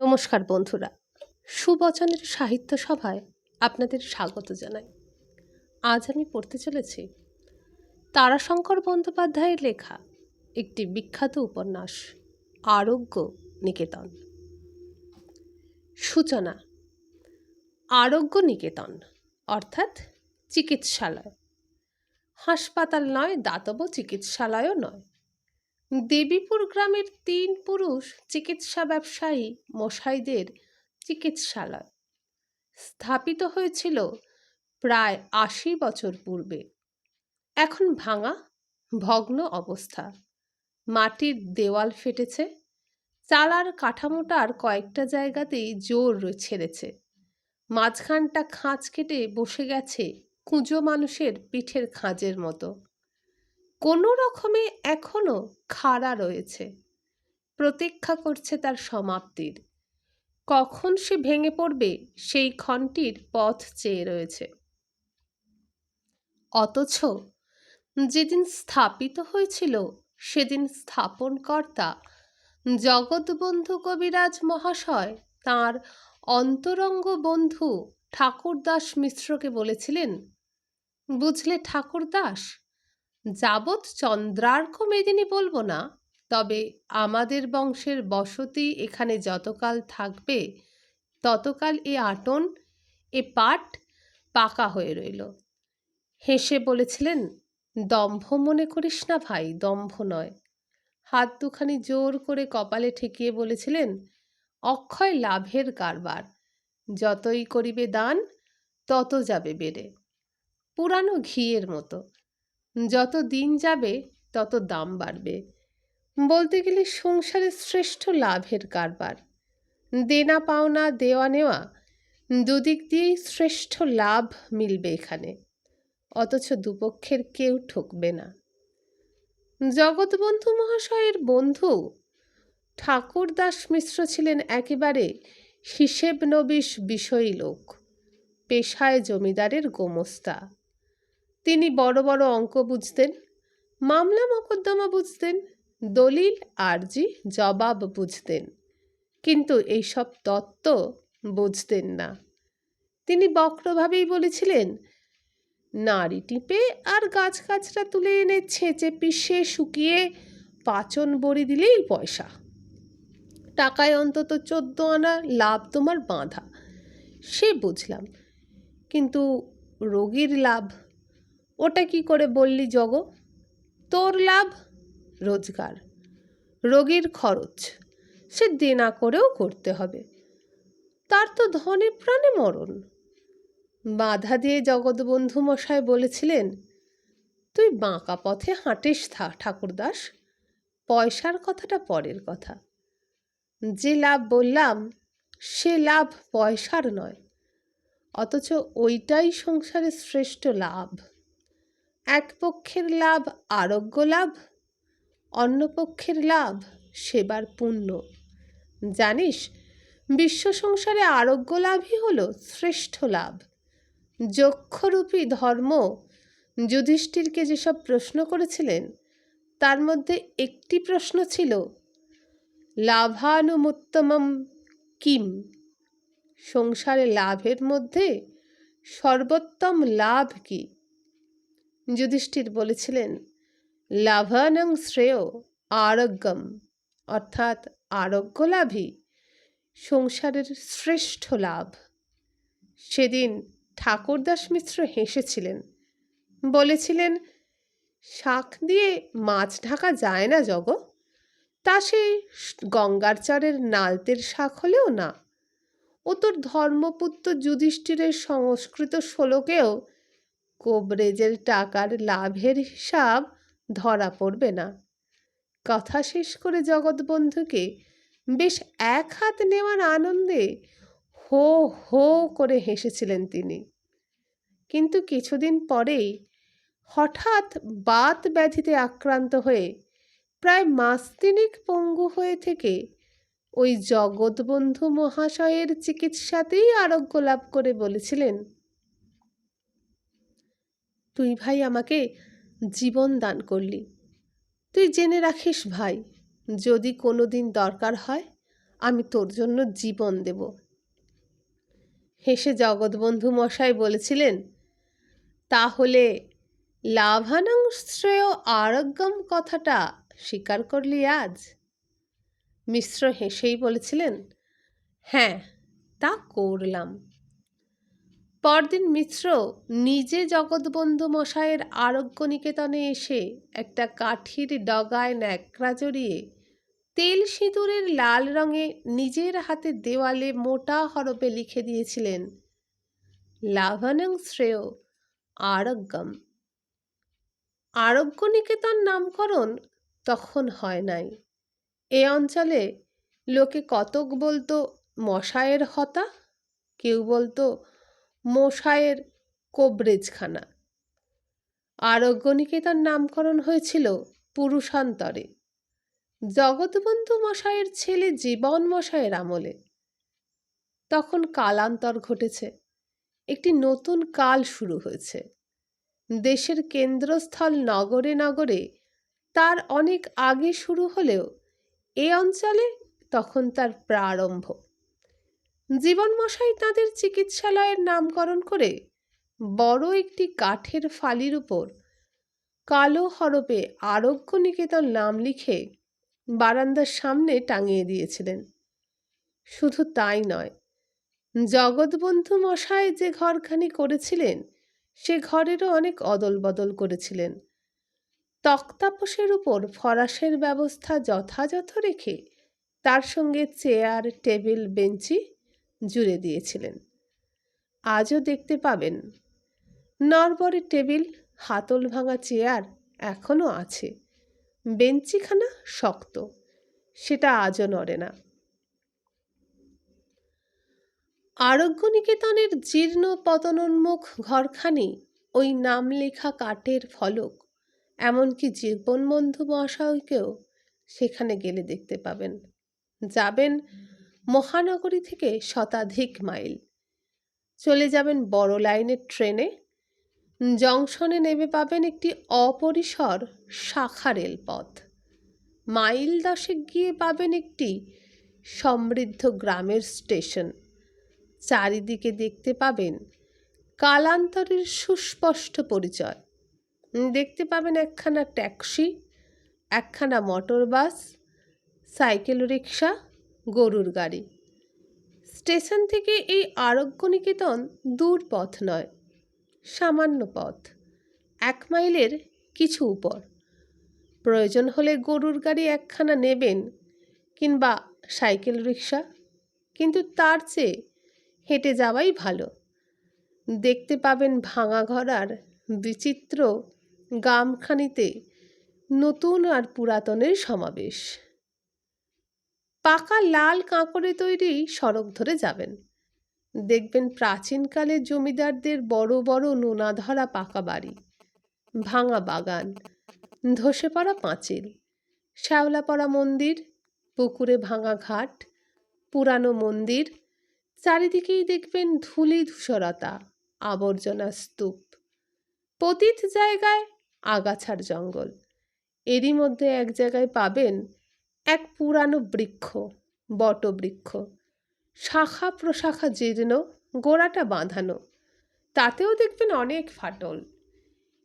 নমস্কার বন্ধুরা। সুবচনের সাহিত্য সভায় আপনাদের স্বাগত জানাই। আজ আমি পড়তে চলেছি তারাশঙ্কর বন্দ্যোপাধ্যায়ের লেখা একটি বিখ্যাত উপন্যাস, আরোগ্য নিকেতন। সূচনা, আরোগ্য নিকেতন, অর্থাৎ চিকিৎসালয়। হাসপাতাল নয়, দাতব্য চিকিৎসালয়ও নয়। দেবীপুর গ্রামের তিন পুরুষ চিকিৎসা ব্যবসায়ী মশাইদের চিকিৎসালয়। স্থাপিত হয়েছিল প্রায় আশি বছর পূর্বে। এখন ভাঙা, ভগ্ন অবস্থা। মাটির দেওয়াল ফেটেছে। চালার কাঠামোটার কয়েকটা জায়গাতেই জোর ছেড়েছে। মাঝখানটা খাঁজ কেটে বসে গেছে কুঁজো মানুষের পিঠের খাঁজের মতো। কোনো রকমে এখনও খাড়া রয়েছে। প্রতীক্ষা করছে তার সমাপ্তির। কখন সে ভেঙে পড়বে সেই ক্ষণটির পথ চেয়ে রয়েছে। অথচ যেদিন স্থাপিত হয়েছিল সেদিন স্থাপনকর্তা জগৎবন্ধু কবিরাজ মহাশয় তাঁর অন্তরঙ্গ বন্ধু ঠাকুরদাস মিশ্রকে বলেছিলেন, বুঝলে ঠাকুরদাস যাবৎ চন্দ্রার্ক মেদিনী বলব না, তবে আমাদের বংশের বসতি এখানে যতকাল থাকবে, ততকাল এ আটন, এ পাট পাকা হয়ে রইল। হেসে বলেছিলেন, দম্ভ মনে করিস না ভাই, দম্ভ নয়। হাত দুখানি জোর করে কপালে ঠেকিয়ে বলেছিলেন, অক্ষয় লাভের কারবার, যতই করিবে দান, তত যাবে বেড়ে। পুরানো ঘিয়ের মতো যত দিন যাবে, তত দাম বাড়বে। বলতে গেলে সংসারের শ্রেষ্ঠ লাভের কারবার। দেনা পাওনা, দেওয়া নেওয়া, দুদিক দিয়েই শ্রেষ্ঠ লাভ মিলবে এখানে। অথচ দুপক্ষের কেউ ঠকবে না। জগৎবন্ধু মহাশয়ের বন্ধু ঠাকুরদাস মিশ্র ছিলেন একেবারে হিসেব নবিশ বিষয়ী লোক। পেশায় জমিদারের গোমস্তা। তিনি বড় বড় অঙ্ক বুঝতেন, মামলা মকদ্দমা বুঝতেন, দলিল, আরজি, জবাব বুঝতেন। কিন্তু এইসব তত্ত্ব বুঝতেন না। তিনি বক্রভাবেই বলেছিলেন নাড়ি টিপে আর গাছগাছরা তুলে এনে ছেঁচে পিষে শুকিয়ে পাচন বড়ি দিলেই পয়সা। টাকায় অন্তত চোদ্দ আনা লাভ তোমার বাঁধা। সে বুঝলাম। কিন্তু রোগীর লাভ ওটা কি করে বললি জগ তোর লাভ রোজগার, রোগীর খরচ, সে দেনা করেও করতে হবে। তার তো ধনে প্রাণে মরণ। বাধা দিয়ে জগৎবন্ধু মশাই বলেছিলেন, তুই বাঁকা পথে হাঁটিস থা, ঠাকুরদাস। পয়সার কথাটা পরের কথা। যে লাভ বললাম, সে লাভ পয়সার নয়। অথচ ওইটাই সংসারের শ্রেষ্ঠ লাভ। এক পক্ষের লাভ, আরোগ্য লাভ, অন্য পক্ষের লাভ, সেবার পুণ্য। জানিস, বিশ্ব সংসারে আরোগ্য লাভই হল শ্রেষ্ঠ লাভ। যক্ষরূপী ধর্ম যুধিষ্ঠিরকে যেসব প্রশ্ন করেছিলেন, তার মধ্যে একটি প্রশ্ন ছিল, লাভানুমুত্তমম কিম? সংসারে লাভের মধ্যে সর্বোত্তম লাভ কী? যুধিষ্ঠির বলেছিলেন, লাভানং শ্রেয় আরোগ্যম অর্থাৎ আরোগ্য লাভই সংসারের শ্রেষ্ঠ লাভ। সেদিন ঠাকুরদাস মিশ্র হেসেছিলেন, বলেছিলেন, শাক দিয়ে মাছ ঢাকা যায় না জগ তা সে গঙ্গার চারের নালতের শাক হলেও না। ও তোর ধর্মপুত্র যুধিষ্ঠিরের সংস্কৃত শ্লোকেও কোবরেজের টাকার লাভের হিসাব ধরা পড়বে না। কথা শেষ করে জগৎবন্ধুকে বেশ এক হাত নেওয়ার আনন্দে হো হো করে হেসেছিলেন তিনি। কিন্তু কিছুদিন পরেই হঠাৎ বাত ব্যাধিতে আক্রান্ত হয়ে প্রায় মাস তিনেক পঙ্গু হয়ে থেকে ওই জগৎবন্ধু মহাশয়ের চিকিৎসাতেই আরোগ্য লাভ করে বলেছিলেন তুই ভাই আমাকে জীবন দান করলি। তুই জেনে রাখিস ভাই, যদি কোনো দিন দরকার হয়, আমি তোর জন্য জীবন দেব। হেসে জগৎবন্ধু মশাই বলেছিলেন, তাহলে লাভানাং শ্রেয় আরোগ্যম কথাটা স্বীকার করলি আজ? মিশ্র হেসেই বলেছিলেন হ্যাঁ তা করলাম। পরদিন মিশ্র নিজে জগৎবন্ধু মশায়ের আরোগ্য নিকেতনে এসে একটা কাঠির ডগায় ন্যাকড়া জড়িয়ে তেল সিঁদুরের লাল রঙে নিজের হাতে দেওয়ালে মোটা হরপে লিখে দিয়েছিলেন, লাভানং শ্রেয় আরোগ্যম। আরোগ্য নিকেতন নামকরণ তখন হয় নাই। এ অঞ্চলে লোকে কতক বলতো মশায়ের হতা? কেউ বলতো মশায়ের কোবরেজখানা। আরোগ্য নিকেতন নামকরণ হয়েছিল পুরুষান্তরে। জগৎবন্ধু মশায়ের ছেলে জীবন মশায়ের আমলে। তখন কালান্তর ঘটেছে। একটি নতুন কাল শুরু হয়েছে। দেশের কেন্দ্রস্থল নগরে নগরে তার অনেক আগে শুরু হলেও এ অঞ্চলে তখন তার প্রারম্ভ। জীবনমশাই তাদের চিকিৎসালয়ের নামকরণ করে বড় একটি কাঠের ফালির উপর কালো হরপে আরোগ্য নিকেতন নাম লিখে বারান্দার সামনে টাঙিয়ে দিয়েছিলেন। শুধু তাই নয়, জগৎবন্ধু মশাই যে ঘরখানি করেছিলেন, সে ঘরেরও অনেক অদল বদল করেছিলেন। তক্তাপোষের উপর ফরাসের ব্যবস্থা যথাযথ রেখে তার সঙ্গে চেয়ার, টেবিল, বেঞ্চি জুড়ে দিয়েছিলেন। আজও দেখতে পাবেন। নরবরের টেবিল, হাতল ভাঙা চেয়ার এখনও আছে। বেঞ্চিখানা শক্ত, সেটা আজও নড়ে না। আরোগ্য নিকেতনের জীর্ণ পতনোন্মুখ ঘরখানি, ওই নাম লেখা কাঠের ফলক, এমনকি জীবনবন্ধু মহাশয়কেও সেখানে গেলে দেখতে পাবেন। যাবেন মহানগরী থেকে শতাধিক মাইল। চলে যাবেন বড় লাইনের ট্রেনে। জংশনে নেমে পাবেন একটি অপরিসর শাখা রেলপথ। মাইল দশেক গিয়ে পাবেন একটি সমৃদ্ধ গ্রামের স্টেশন। চারিদিকে দেখতে পাবেন কালান্তরের সুস্পষ্ট পরিচয়। দেখতে পাবেন একখানা ট্যাক্সি, একখানা মোটর বাস সাইকেল রিক্সা গরুর গাড়ি। স্টেশন থেকে এই আরোগ্য নিকেতন দূর পথ নয়, সামান্য পথ, এক মাইলের কিছু উপর। প্রয়োজন হলে গরুর গাড়ি একখানা নেবেন কিংবা সাইকেল রিক্সা কিন্তু তার চেয়ে হেঁটে যাওয়াই ভালো। দেখতে পাবেন ভাঙা ঘরার বিচিত্র গামখানিতে নতুন আর পুরাতনের সমাবেশ। পাকা লাল কাঁকড়ে তৈরি সড়ক ধরে যাবেন। দেখবেন প্রাচীনকালের জমিদারদের বড় বড় নোনা ধরা পাকা বাড়ি, ভাঙা বাগান ধসে পড়া পাঁচিল শ্যাওলা পড়া মন্দির, পুকুরে ভাঙা ঘাট, পুরানো মন্দির, চারিদিকেই দেখবেন ধুলি ধূসরতা, আবর্জনা স্তূপ। পতিত জায়গায় আগাছার জঙ্গল। এরই মধ্যে এক জায়গায় পাবেন এক পুরানো বৃক্ষ, বটবৃক্ষ। শাখা প্রশাখা জীর্ণ, গোড়াটা বাঁধানো। তাতেও দেখবেন অনেক ফাটল।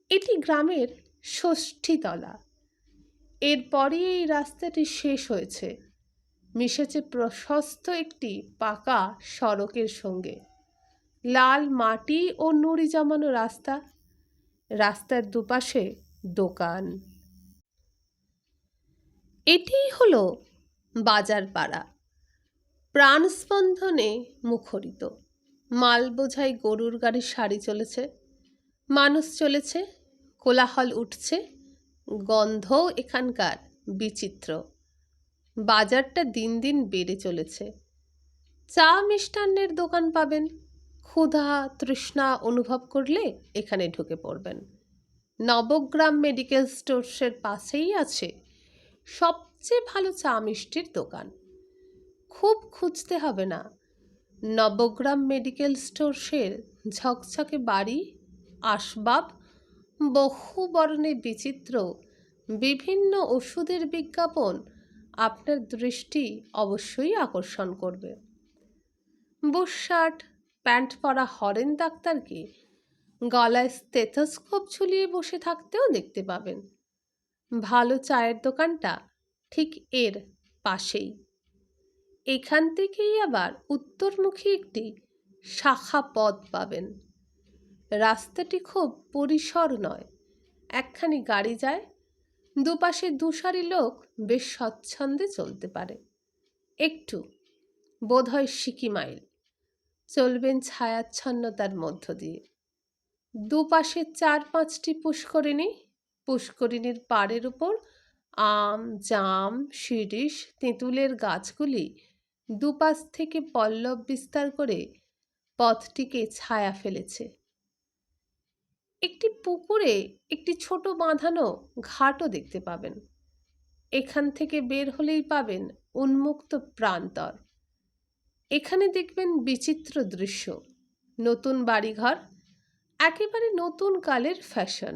এটি গ্রামের ষষ্ঠীতলা। এরপরই এই রাস্তাটি শেষ হয়েছে। মিশেছে প্রশস্ত একটি পাকা সড়কের সঙ্গে। লাল মাটি ও নুড়ি জমানো রাস্তা। রাস্তার দুপাশে দোকান। এটিই হলো বাজার পাড়া প্রাণস্পন্দনে মুখরিত। মাল বোঝাই গরুর গাড়ির সারি চলেছে, মানুষ চলেছে, কোলাহল উঠছে, গন্ধও এখানকার বিচিত্র। বাজারটা দিন দিন বেড়ে চলেছে। চা মিষ্টান্নের দোকান পাবেন, ক্ষুধা তৃষ্ণা অনুভব করলে এখানে ঢুকে পড়বেন। নবগ্রাম মেডিকেল স্টোর্সের পাশেই আছে সবচেয়ে ভালো চা মিষ্টির দোকান। খুব খুঁজতে হবে না। নবগ্রাম মেডিকেল স্টোর্সের ঝকঝকে বাড়ি, আসবাব, বহু বরণে বিচিত্র, বিভিন্ন ওষুধের বিজ্ঞাপন আপনার দৃষ্টি অবশ্যই আকর্ষণ করবে। বুশ শার্ট, প্যান্ট পরা হরেন ডাক্তারকে গলায় স্টেথোস্কোপ ঝুলিয়ে বসে থাকতেও দেখতে পাবেন। ভালো চায়ের দোকানটা ঠিক এর পাশেই। এখান থেকেই আবার উত্তরমুখী একটি শাখা পথ পাবেন। রাস্তাটি খুব পরিসর নয়। একখানি গাড়ি যায়, দুপাশে দুসারি লোক বেশ স্বচ্ছন্দে চলতে পারে। একটু, বোধহয় সিকি মাইল। চলবেন ছায়াচ্ছন্নতার মধ্য দিয়ে। দুপাশে চার পাঁচটি পুষ্করিণী পুষ্করিণীর পাড়ের উপর আম, জাম, শিরিষ, তেঁতুলের গাছগুলি দুপাশ থেকে পল্লব বিস্তার করে পথটিকে ছায়া ফেলেছে। একটি পুকুরে একটি ছোট বাঁধানো ঘাটও দেখতে পাবেন। এখান থেকে বের হলেই পাবেন উন্মুক্ত প্রান্তর। এখানে দেখবেন বিচিত্র দৃশ্য, নতুন বাড়িঘর, একেবারে নতুন কালের ফ্যাশন।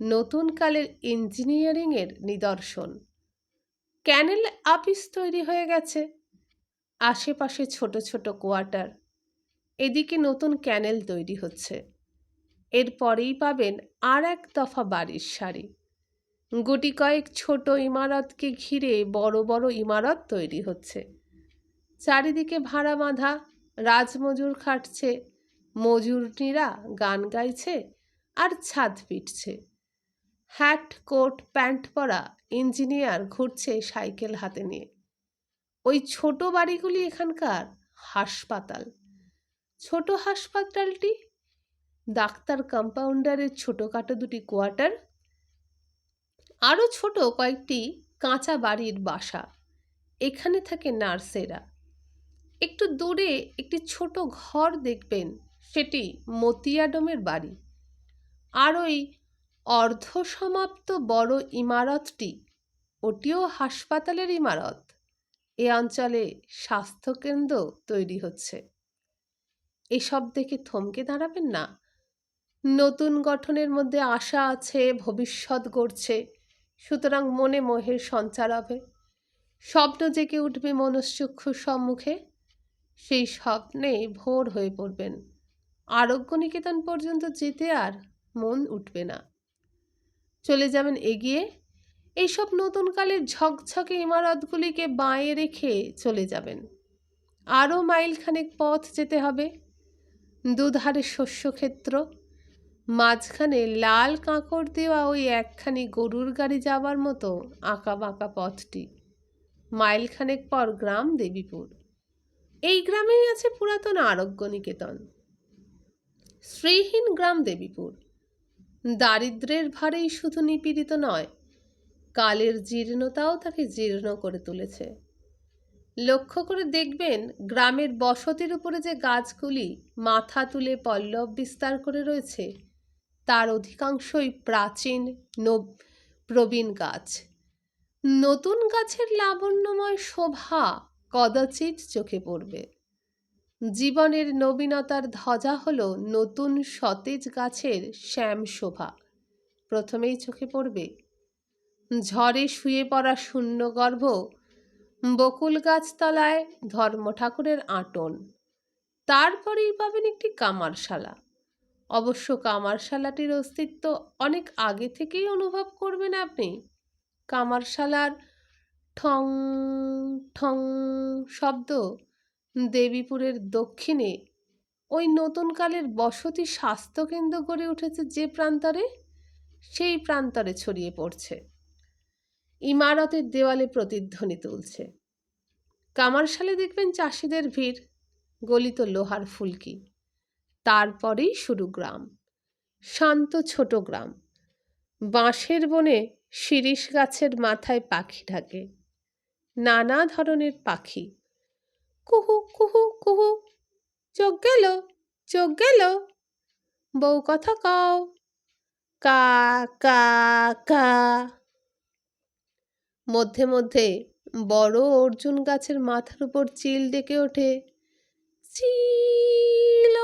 নতুন কালের ইঞ্জিনিয়ারিংয়ের নিদর্শন। ক্যানেল আপিস তৈরি হয়ে গেছে। আশেপাশে ছোট ছোট কোয়ার্টার। এদিকে নতুন ক্যানেল তৈরি হচ্ছে। এরপরেই পাবেন আর এক দফা বাড়ির সারি গুটি কয়েক ছোট ইমারতকে ঘিরে বড় বড় ইমারত তৈরি হচ্ছে। চারিদিকে ভাড়া বাঁধা, রাজমজুর খাটছে, মজুরনিরা গান গাইছে আর ছাদ পিটছে। হ্যাট কোট, প্যান্ট পরা ইঞ্জিনিয়ার ঘুরছে সাইকেল হাতে নিয়ে। ওই ছোট বাড়িগুলি এখানকার হাসপাতাল। ছোট হাসপাতালটি ডাক্তার কম্পাউন্ডারের ছোটোখাটো দুটি কোয়ার্টার, আরও ছোট কয়েকটি কাঁচা বাড়ির বাসা। এখানে থাকে নার্সেরা। একটু দূরে একটি ছোট ঘর দেখবেন, সেটি মতিয়াডমের বাড়ি। আর ওই অর্ধসমাপ্ত বড় ইমারতটি ওটিও হাসপাতালের ইমারত। এ অঞ্চলে স্বাস্থ্যকেন্দ্র তৈরি হচ্ছে। এসব দেখে থমকে দাঁড়াবেন না। নতুন গঠনের মধ্যে আশা আছে, ভবিষ্যৎ গড়ছে। সুতরাং মনে মোহের সঞ্চার হবে। স্বপ্ন জেগে উঠবে মনশ্চক্ষুর সম্মুখে। সেই স্বপ্নে ভোর হয়ে পড়বেন। আরোগ্য নিকেতন পর্যন্ত যেতে আর মন উঠবে না। চলে যাবেন এগিয়ে। এইসব নতুন কালের ঝকঝকে ইমারতগুলিকে বাঁয়ে রেখে চলে যাবেন। আরও মাইলখানেক পথ যেতে হবে। দুধারে শস্যক্ষেত্র, মাঝখানে লাল কাঁকড় দেওয়া ওই একখানি গরুর গাড়ি যাবার মতো আঁকা বাঁকা পথটি। মাইলখানেক পর গ্রাম দেবীপুর। এই গ্রামেই আছে পুরাতন আরোগ্য নিকেতন শ্রীহীন গ্রাম দেবীপুর। দারিদ্রের ভারেই শুধু নিপীড়িত নয়, কালের জীর্ণতাও তাকে জীর্ণ করে তুলেছে। লক্ষ্য করে দেখবেন, গ্রামের বসতির উপরে যে গাছগুলি মাথা তুলে পল্লব বিস্তার করে রয়েছে, তার অধিকাংশই প্রাচীন প্রবীণ গাছ। নতুন গাছের লাবণ্যময় শোভা কদাচিৎ চোখে পড়বে। জীবনের নবীনতার ধ্বজা হল নতুন সতেজ গাছের শ্যাম শোভা। প্রথমেই চোখে পড়বে, ঝড়ে শুয়ে পড়া শূন্যগর্ভ বকুল গাছতলায় ধর্ম ঠাকুরের আটন। তারপরেই পাবেন একটি কামারশালা। অবশ্য কামারশালাটির অস্তিত্ব অনেক আগে থেকেই অনুভব করবেন আপনি। কামারশালার ঠং ঠং শব্দ দেবীপুরের দক্ষিণে ওই নতুনকালের বসতি স্বাস্থ্যকেন্দ্র গড়ে উঠেছে যে প্রান্তরে? সেই প্রান্তরে ছড়িয়ে পড়ছে। ইমারতের দেওয়ালে প্রতিধ্বনি তুলছে। কামারশালে দেখবেন চাষিদের ভিড়, গলিত লোহার ফুলকি। তারপরেই শুরু গ্রাম। শান্ত ছোট গ্রাম। বাঁশের বনে শিরিষ গাছের মাথায় পাখি ঢাকে। নানা ধরনের পাখি। কুহু কুহু কুহু। চোখ গেল চোখ গেল। বউ কথা কও। কা কা কা। মধ্যে মধ্যে বড় অর্জুন গাছের মাথার উপর চিল ডেকে ওঠে। চিল।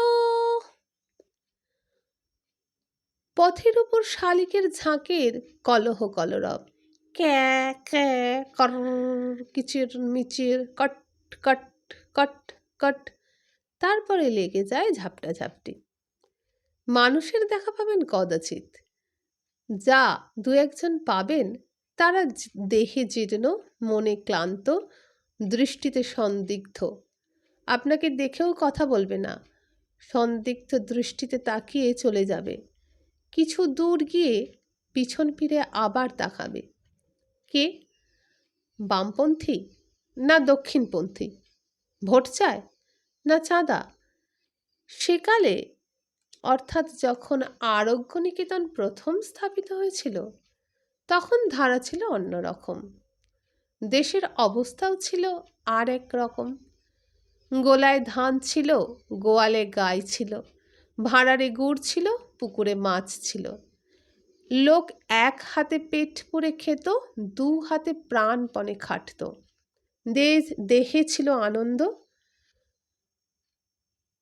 পথের উপর শালিকের ঝাঁকের কলহ কলরব। ক্যা ক্যা কর কিচির, মিচির, কট কট। কট কট। তারপরে লেগে যায় ঝাপটা ঝাপটি। মানুষের দেখা পাবেন কদাচিৎ। যা দু একজন পাবেন, তারা দেহে জীর্ণ, মনে ক্লান্ত, দৃষ্টিতে সন্দিগ্ধ। আপনাকে দেখেও কথা বলবে না। সন্দিগ্ধ দৃষ্টিতে তাকিয়ে চলে যাবে। কিছু দূর গিয়ে পিছন ফিরে আবার তাকাবে। কে? বামপন্থী না দক্ষিণপন্থী? ভোট চায় না চাঁদা? সেকালে, অর্থাৎ যখন আরোগ্য নিকেতন প্রথম স্থাপিত হয়েছিল, তখন ধারা ছিল অন্যরকম দেশের অবস্থাও ছিল আর এক রকম। গোলায় ধান ছিল, গোয়ালে গাই ছিল, ভাঁড়ারে গুড় ছিল, পুকুরে মাছ ছিল। লোক এক হাতে পেট পুরে খেত, দু হাতে প্রাণপণে খাটত। দেশ দেহে ছিল আনন্দ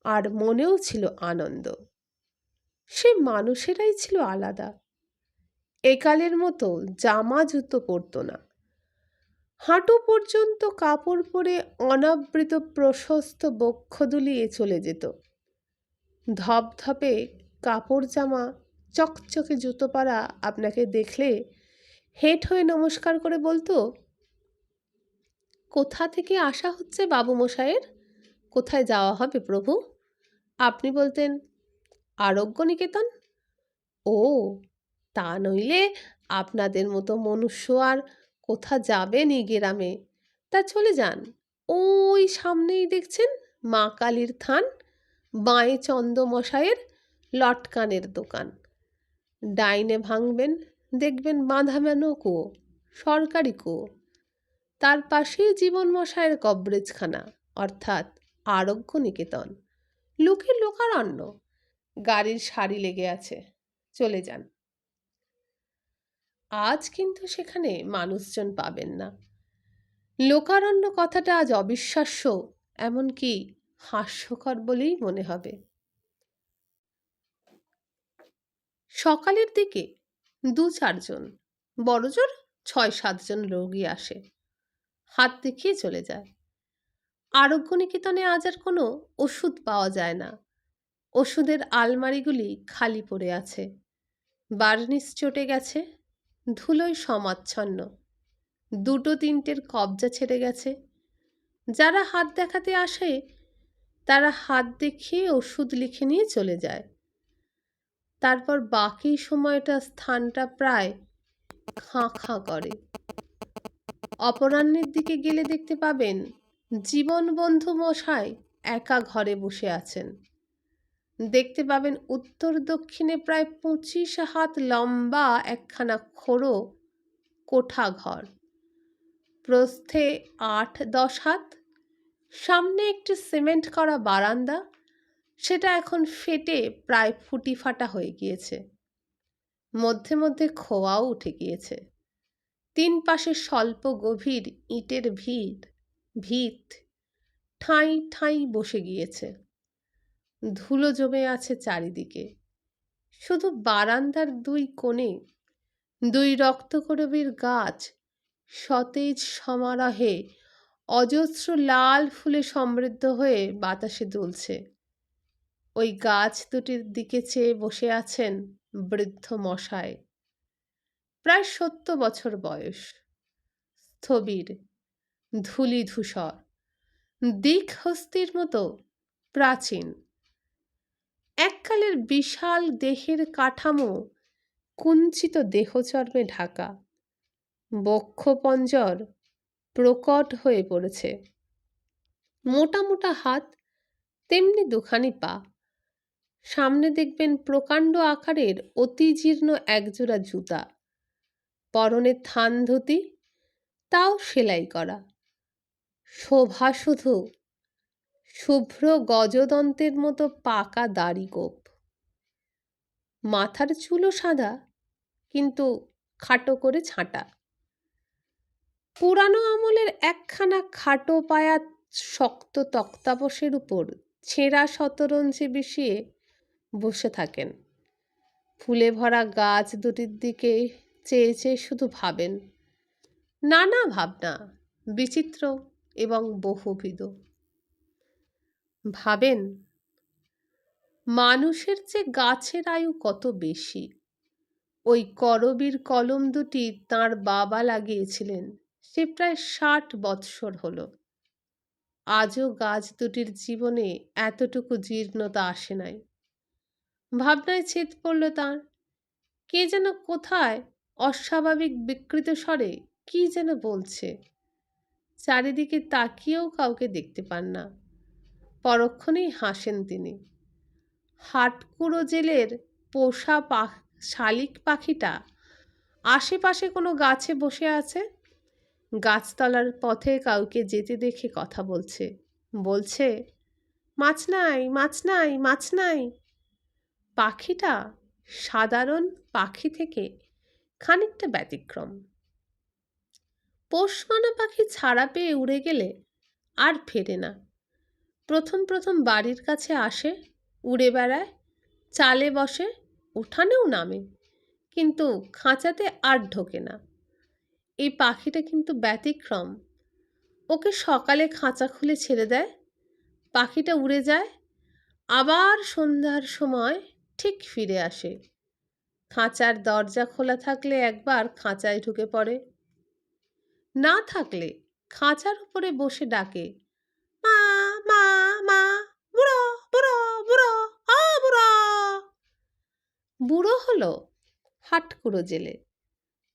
আর মনেও ছিল আনন্দ। সে মানুষেরাই ছিল আলাদা। একালের মতো জামা, জুতো পরতো না। হাঁটু পর্যন্ত কাপড় পরে অনাবৃত প্রশস্ত বক্ষ দুলিয়ে চলে যেত। ধপধপে কাপড় জামা, চকচকে জুতো পাড়া আপনাকে দেখলে হেঁট হয়ে নমস্কার করে বলতো কোথা থেকে আসা হচ্ছে বাবু মশাইয়ের কোথায় যাওয়া হবে প্রভু? আপনি বলতেন আরোগ্য নিকেতন ও, তা নইলে আপনাদের মতো মনুষ্য আর কোথা যাবেন এই গ্রামে? তা চলে যান। ওই সামনেই দেখছেন মা কালীর থান, বাঁয়ে চন্দ্রমশাইয়ের লটকানের দোকান। ডাইনে ভাঙবেন, দেখবেন বাঁধামানো কুয়ো, সরকারি কুয়ো। তার পাশেই জীবন মশাইয়ের কবরেজখানা, অর্থাৎ আরোগ্য নিকেতন লোকের লোকারণ্য। গাড়ির সারি লেগে আছে। চলে যান। আজ কিন্তু সেখানে মানুষজন পাবেন না। লোকারণ্য কথাটা আজ অবিশ্বাস্য, এমনকি হাস্যকর বলেই মনে হবে। সকালের দিকে দু চারজন বড়জোর ছয় সাতজন রোগী আসে। হাত দেখিয়ে চলে যায়। আরোগ্য নিকেতনে আজ আর কোনো ওষুধ পাওয়া যায় না। ওষুধের আলমারিগুলি খালি পড়ে আছে। বার্নিস চটে গেছে, ধুলোয় সমাচ্ছন্ন। দুটো তিনটের কবজা ছেড়ে গেছে। যারা হাত দেখাতে আসে, তারা হাত দেখিয়ে ওষুধ লিখে নিয়ে চলে যায়। তারপর বাকি সময়টা স্থানটা প্রায় খাঁ খাঁ করে। অপরাহ্নের দিকে গেলে দেখতে পাবেন জীবন বন্ধু মশাই একা ঘরে বসে আছেন। দেখতে পাবেন উত্তর দক্ষিণে প্রায় পঁচিশ হাত লম্বা একখানা খোড়ো কোঠা ঘর। প্রস্থে আট দশ হাত। সামনে একটি সিমেন্ট করা বারান্দা। সেটা এখন ফেটে প্রায় ফুটি ফাটা হয়ে গিয়েছে। মধ্যে মধ্যে খোয়াও উঠে গিয়েছে। তিন পাশে স্বল্প গভীর ইটের ভিড় ভিত। ঠাঁই ঠাঁই বসে গিয়েছে। ধুলো জমে আছে চারিদিকে। শুধু বারান্দার দুই কোণে দুই রক্তকরবীর গাছ সতেজ সমারোহে অজস্র লাল ফুলে সমৃদ্ধ হয়ে বাতাসে দুলছে। ওই গাছ দুটির দিকে চেয়ে বসে আছেন বৃদ্ধ মশায় প্রায় সত্তর বছর বয়স। স্থবির ধূলি ধূসর দিক হস্তির মতো প্রাচীন। এককালের বিশাল দেহের কাঠামো কুঞ্চিত দেহচর্মে ঢাকা। বক্ষপঞ্জর প্রকট হয়ে পড়েছে। মোটা মোটা হাত, তেমনি দুখানি পা। সামনে দেখবেন প্রকাণ্ড আকারের অতি জীর্ণ একজোড়া জুতা। পরনে থান ধুতি, তাও সেলাই করা। শোভা শুধু শুভ্র গজদন্তের মতো পাকা দাড়ি গোপ। মাথার চুলও সাদা, কিন্তু খাটো করে ছাঁটা। পুরানো আমলের একখানা খাটো পায়া শক্ত তক্তাপসের উপর ছেঁড়া শতরঞ্চি বিষিয়ে বসে থাকেন। ফুলে ভরা গাছ দুটির দিকে চেয়ে চেয়ে শুধু ভাবেন। নানা ভাবনা, বিচিত্র এবং বহুবিধ। ভাবেন, মানুষের চেয়ে গাছের আয়ু কত বেশি? ওই করবীর কলম দুটি তার বাবা লাগিয়েছিলেন, সে প্রায় ষাট বৎসর হলো। আজও গাছ দুটির জীবনে এতটুকু জীর্ণতা আসে নাই। ভাবনায় ছেদ পড়ল তার। কে যেন কোথায় অস্বাভাবিক বিকৃত স্বরে, কি যেন বলছে? চারিদিকে তাকিয়েও কাউকে দেখতে পান না। পরক্ষণেই হাসেন তিনি। হাটকুড়ো জেলের পোষা পা শালিক পাখিটা আশেপাশে কোনো গাছে বসে আছে? গাছতলার পথে কাউকে যেতে দেখে কথা বলছে। বলছে মাছ নাই মাছ নাই মাছ নাই পাখিটা সাধারণ পাখি থেকে খানিকটা ব্যতিক্রম। পোষমানা পাখি ছাড়া পেয়ে উড়ে গেলে আর ফেরে না। প্রথম প্রথম বাড়ির কাছে আসে, উড়ে বেড়ায়, চালে বসে, উঠানেও নামে, কিন্তু খাঁচাতে আর ঢোকে না। এই পাখিটা কিন্তু ব্যতিক্রম। ওকে সকালে খাঁচা খুলে ছেড়ে দেয়, পাখিটা উড়ে যায়, আবার সন্ধ্যার সময় ঠিক ফিরে আসে। খাঁচার দরজা খোলা থাকলে একবার খাঁচায় ঢুকে পড়ে। না থাকলে খাঁচার উপরে বসে ডাকে, মা মা মা, বুড়ো বুড়ো বুড়ো আ বুড়ো। বুড়ো হলো হাটকুড়ো জেলে।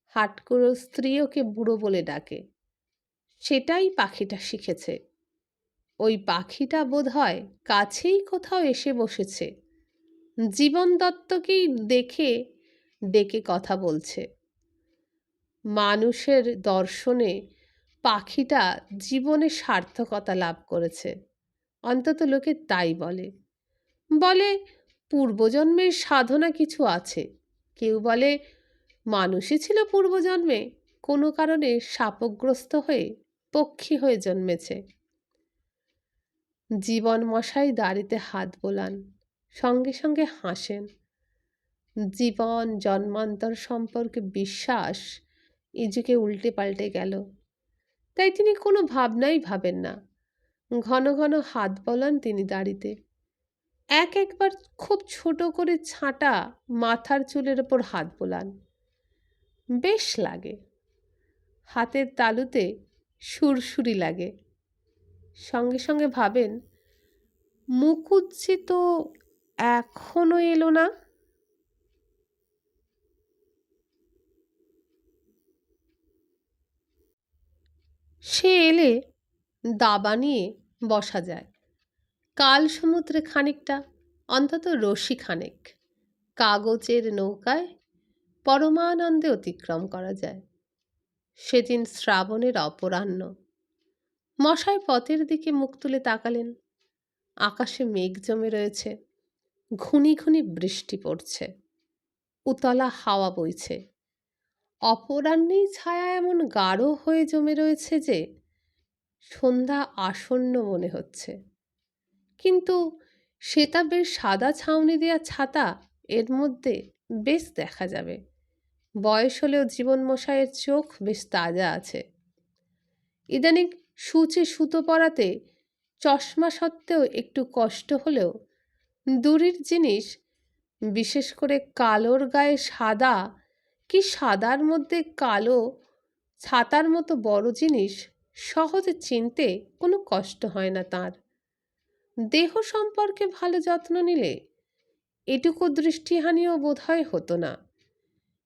হাটকুড়ো স্ত্রী ওকে বুড়ো বলে ডাকে। সেটাই পাখিটা শিখেছে। ওই পাখিটা বোধ হয় কাছেই কোথাও এসে বসেছে। জীবন দত্তকেই দেখে ডেকে কথা বলছে। মানুষের দর্শনে পাখিটা জীবনে সার্থকতা লাভ করেছে। অন্তত লোকে তাই বলে। বলে, পূর্বজন্মের সাধনা কিছু আছে। কেউ বলে, মানুষই ছিল পূর্বজন্মে, কোনো কারণে শাপগ্রস্ত হয়ে পক্ষী হয়ে জন্মেছে। জীবন মশাই দাড়িতে হাত বোলান, সঙ্গে সঙ্গে হাসেন। জীবন, জন্মান্তর সম্পর্কে বিশ্বাস যুগে উল্টে পাল্টে গেল। তাই তিনি কোনো ভাবনাই ভাবেন না। ঘন ঘন হাত বলান তিনি দাড়িতে। এক একবার খুব ছোট করে ছাঁটা মাথার চুলের ওপর হাত বোলান। বেশ লাগে। হাতের তালুতে সুরসুরি লাগে। সঙ্গে সঙ্গে ভাবেন, মুকুজ্জি তো এখনও এলো না? সে এলে দাবা নিয়ে বসা যায়। কাল সমুদ্রে খানিকটা, অন্তত রশি খানেক। কাগজের নৌকায় পরমানন্দে অতিক্রম করা যায়। সেদিন শ্রাবণের অপরাহ্ন। মশায় পথের দিকে মুখ তুলে তাকালেন। আকাশে মেঘ জমে রয়েছে। ঘুনি ঘুনি বৃষ্টি পড়ছে। উতলা হাওয়া বইছে। অপরাহ্নেই ছায়া এমন গাঢ় হয়ে জমে রয়েছে যে সন্ধ্যা আসন্ন মনে হচ্ছে। কিন্তু বেশ সাদা ছাউনি দেওয়া ছাতা এর মধ্যে বেশ দেখা যাবে। বয়স হলেও জীবন মশাইয়ের চোখ বেশ তাজা আছে। ইদানিং সূচে সুতো পরাতে চশমা সত্ত্বেও একটু কষ্ট হলেও দূরের জিনিস, বিশেষ করে কালোর গায়ে সাদা কি সাদার মধ্যে কালো, ছাতার মতো বড় জিনিস সহজে চিনতে কোনো কষ্ট হয় না তার। দেহ সম্পর্কে ভালো যত্ন নিলে এটুকু দৃষ্টিহানিও বোধহয় হতো না।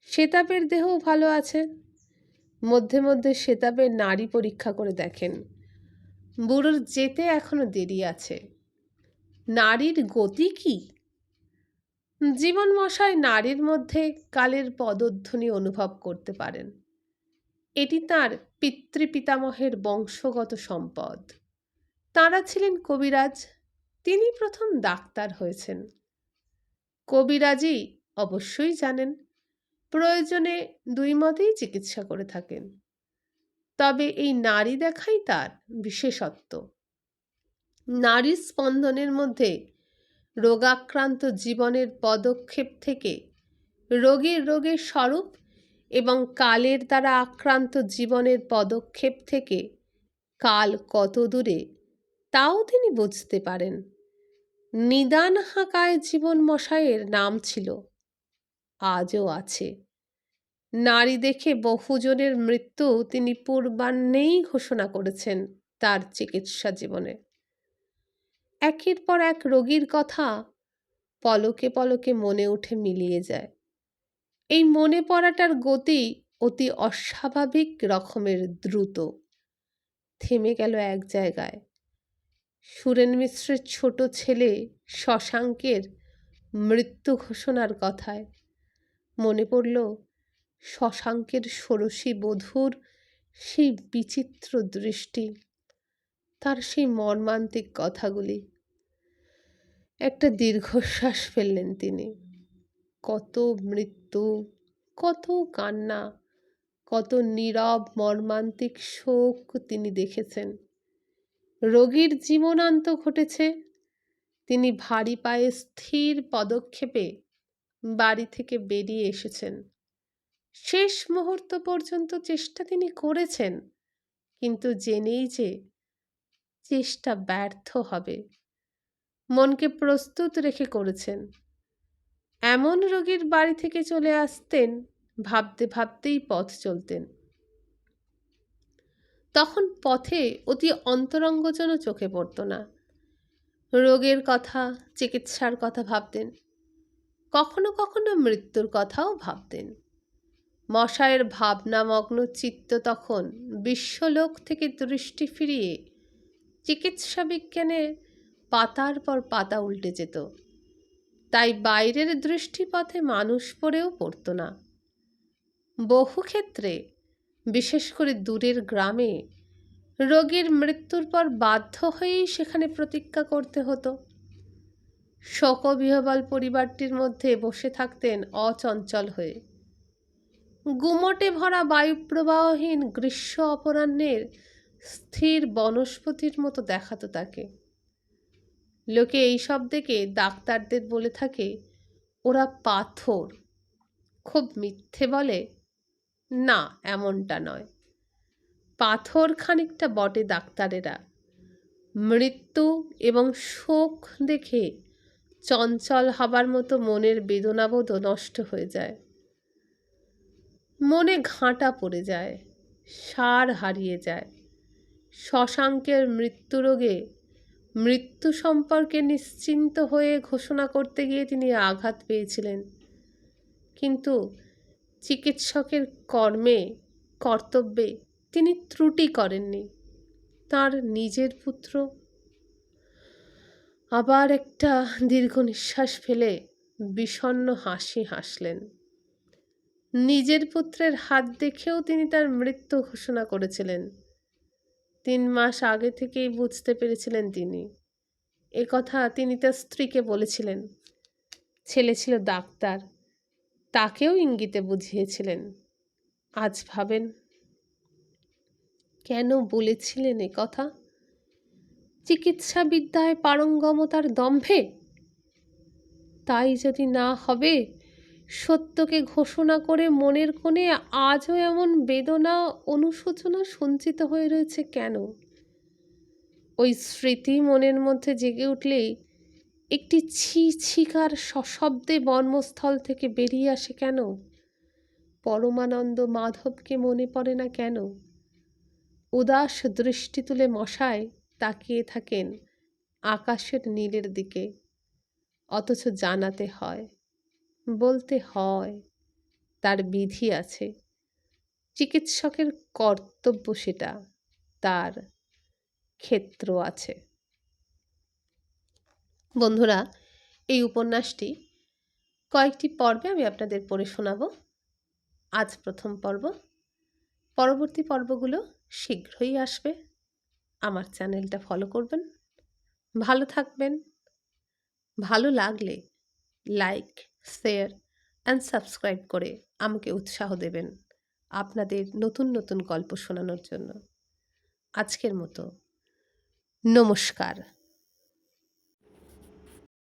শ্বেতাবের দেহও ভালো আছে। মধ্যে মধ্যে শ্বেতাবের নারী পরীক্ষা করে দেখেন। বুড়োর যেতে এখনও দেরি আছে। নারীর গতি কি? জীবন মশাই নারীর মধ্যে কালের পদধ্বনি অনুভব করতে পারেন। এটি তার পিতৃপিতামহের বংশগত সম্পদ। তাঁরা ছিলেন কবিরাজ, তিনি প্রথম ডাক্তার হয়েছেন। কবিরাজই অবশ্যই জানেন, প্রয়োজনে দুই মতেই চিকিৎসা করে থাকেন। তবে এই নারী দেখাই তার বিশেষত্ব। নারী স্পন্দনের মধ্যে রোগাক্রান্ত জীবনের পদক্ষেপ থেকে রোগীর রোগের স্বরূপ এবং কালের দ্বারা আক্রান্ত জীবনের পদক্ষেপ থেকে কাল কত দূরে, তাও তিনি বুঝতে পারেন। নিদান হাঁকায় জীবন মশাইয়ের নাম ছিল, আজও আছে। নারী দেখে বহুজনের মৃত্যু তিনি পূর্বাহ্নেই ঘোষণা করেছেন তার চিকিৎসা জীবনে। একের পর এক রোগীর কথা পলকে পলকে মনে উঠে মিলিয়ে যায়। এই মনে পড়াটার গতি অতি অস্বাভাবিক রকমের দ্রুত। থেমে গেল এক জায়গায়। সুরেন মিশ্রের ছোট ছেলে শশাঙ্কের মৃত্যু ঘোষণার কথায় মনে পড়ল, শশাঙ্কের ষোড়শী বধূর সেই বিচিত্র দৃষ্টি, তার সেই মর্মান্তিক কথাগুলি। একটা দীর্ঘশ্বাস ফেললেন তিনি। কত মৃত্যু, কত কান্না, কত নীরব মর্মান্তিক শোক তিনি দেখেছেন। রোগীর জীবনান্ত ঘটেছে। তিনি ভারী পায়ে স্থির পদক্ষেপে বাড়ি থেকে বেরিয়ে এসেছেন। শেষ মুহূর্ত পর্যন্ত চেষ্টা তিনি করেছেন, কিন্তু জেনেই যে চেষ্টা ব্যর্থ হবে। মনকে প্রস্তুত রেখে করেছেন। এমন রোগীর বাড়ি থেকে চলে আসতেন, ভাবতে ভাবতেই পথ চলতেন। তখন পথে অতি অন্তরঙ্গজনও চোখে পড়ত না। রোগের কথা, চিকিৎসার কথা ভাবতেন। কখনো কখনো মৃত্যুর কথাও ভাবতেন। মশায়ের ভাবনামগ্ন চিত্ত তখন বিশ্বলোক থেকে দৃষ্টি ফিরিয়ে চিকিৎসা বিজ্ঞানের পাতার পর পাতা উল্টে যেত। তাই বাইরের দৃষ্টিপথে মানুষ পড়েও পড়ত না। বহু ক্ষেত্রে, বিশেষ করে দূরের গ্রামে, রোগীর মৃত্যুর পর বাধ্য হয়েই সেখানে প্রতীক্ষা করতে হতো। শোকবিহবল পরিবারটির মধ্যে বসে থাকতেন অচঞ্চল হয়ে। গুমটে ভরা বায়ুপ্রবাহহীন গ্রীষ্ম অপরাহ্নের স্থির বনস্পতির মতো দেখাতো তাকে। লোকে এইসব দেখে ডাক্তারদের বলে থাকে, ওরা পাথর। খুব মিথ্যে বলে, না, এমনটা নয়। পাথর খানিকটা বটে ডাক্তারেরা। মৃত্যু এবং শোক দেখে চঞ্চল হবার মতো মনের বেদনাবোধও নষ্ট হয়ে যায়। মনে ঘাঁটা পড়ে যায়, সার হারিয়ে যায়। শশাঙ্কের মৃত্যুরোগে মৃত্যু সম্পর্কে নিশ্চিন্ত হয়ে ঘোষণা করতে গিয়ে তিনি আঘাত পেয়েছিলেন। কিন্তু চিকিৎসকের কর্মে, কর্তব্যে তিনি ত্রুটি করেননি। তার নিজের পুত্র আবার একটা দীর্ঘ নিঃশ্বাস ফেলে বিষণ্ন হাসি হাসলেন। নিজের পুত্রের হাত দেখেও তিনি তার মৃত্যু ঘোষণা করেছিলেন। তিন মাস আগে থেকেই বুঝতে পেরেছিলেন তিনি। এ কথা তিনি তার স্ত্রীকে বলেছিলেন। ছেলে ছিল ডাক্তার। তাকেও ইঙ্গিতে বুঝিয়েছিলেন। আজ ভাবেন, কেন বলেছিলেন এ কথা? চিকিৎসা বিদ্যায় পারঙ্গমতার দম্ভে? তাই যদি না হবে সত্যকে ঘোষণা করে মনের কোণে আজও এমন বেদনা, অনুশোচনা সঞ্চিত হয়ে রয়েছে কেন? ওই স্মৃতি মনের মধ্যে জেগে উঠলেই একটি ছি ছিকার সশব্দে বর্মস্থল থেকে বেরিয়ে আসে কেন? পরমানন্দ মাধবকে মনে পড়ে না কেন? উদাস দৃষ্টি তুলে মশায় তাকিয়ে থাকেন আকাশের নীলের দিকে, অথচ জানাতে হয় বলতে হয়, তার বিধি আছে। চিকিৎসকের কর্তব্য সেটা, তার ক্ষেত্র আছে। বন্ধুরা, এই উপন্যাসটি কয়েকটি পর্বে আমি আপনাদের পড়ে শোনাব। আজ প্রথম পর্ব। পরবর্তী পর্বগুলো শীঘ্রই আসবে। আমার চ্যানেলটা ফলো করবেন। ভালো থাকবেন। ভালো লাগলে লাইক শেয়ার অ্যান্ড সাবস্ক্রাইব করে আমাকে উৎসাহ দেবেন আপনাদের নতুন নতুন গল্প শোনানোর জন্য। আজকের মতো। নমস্কার।